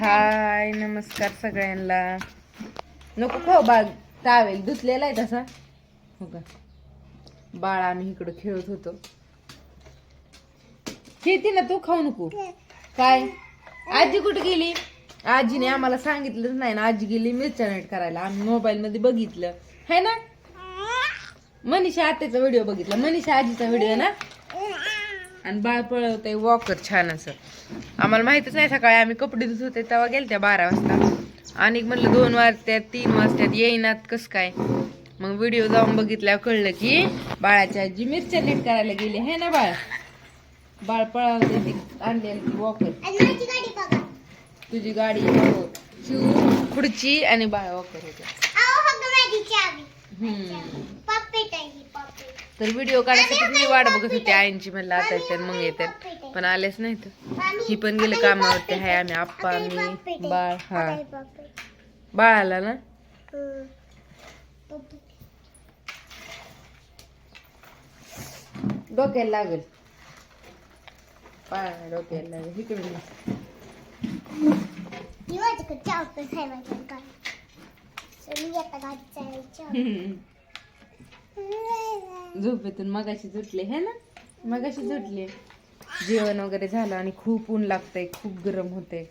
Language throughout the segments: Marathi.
हाय नमस्कार सगळ्यांना. नको खाऊ बाग. तावेल धुतलेला आहे तसा. हो का? बाळ आम्ही इकडं खेळत होतो. खेळती ना तू खाऊ नको. काय? आजी कुठे गेली? आजीने आम्हाला सांगितलंच नाही ना. आजी गेली मिरच्या नेट करायला. आम्ही मोबाईल मध्ये बघितलं. है ना? मनीषा आत्याचा व्हिडिओ बघितला. मनीषा आजीचा व्हिडिओ ना? आणि बाळ पळवतंय वॉकर छान असं. आम्हाला माहितच नाही सकाळी आम्ही कपडे धुत होते तेव्हा गेलत्या बारा वाजता. आणि म्हणलं दोन वाजत्यात तीन वाजत्यात येईनात कस काय? मग व्हिडिओ जाऊन बघितल्यावर कळलं की बाळाच्या आजी मिरच्या नीट करायला गेली. हे ना बाळ? बाळ पळावते ती आणलेली ती वॉकर तुझी गाडी हो. खुर्ची आणि बाळ वॉकर होते. हम्म. तर व्हिडिओ काढायसाठी मी वाट बघत होते आईंची म्हणलं आता येतात मग येतात पण आलेच नाही तर ही पण गेले कामावरती हाय आम्ही आप्पा मी बाळ हा. बाळाला ना? डोक्याला लागेल. बाळाला डोक्याला लागेल. हम्म. झोपेतून मगाशी झुटले हे ना? मगाशी झुटले जेवण वगैरे झालं आणि खूप ऊन लागतंय खूप गरम होते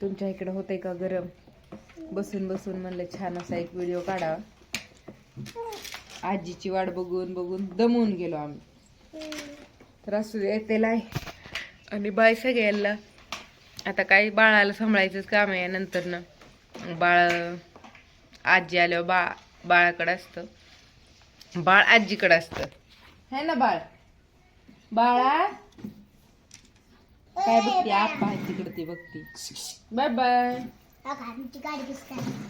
तुमच्या इकडे होतंय का गरम? बसून बसून म्हणलं छान असा एक व्हिडिओ काढावा. आजीची वाट बघून बघून दमून गेलो आम्ही. तर असू दे त्याला आणि बाय सगळ्याला आता काय बाळाला सांभाळायचंच काम आहे नंतर ना बाळ आजी आल्यावर बा बाळाकडं असतं. बाळ आजीकडं असतं. है ना बाळ? बाळा? काय बघते? आप्पा आजीकडे ती बघती. Bye bye.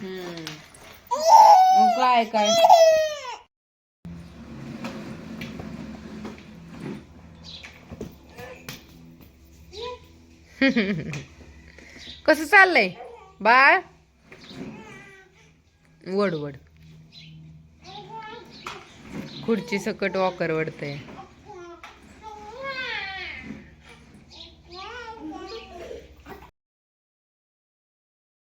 हम्म. काय काय? कसं चाललंय? बाळ? वड वड. खुर्ची सकट वॉकर वडतंय.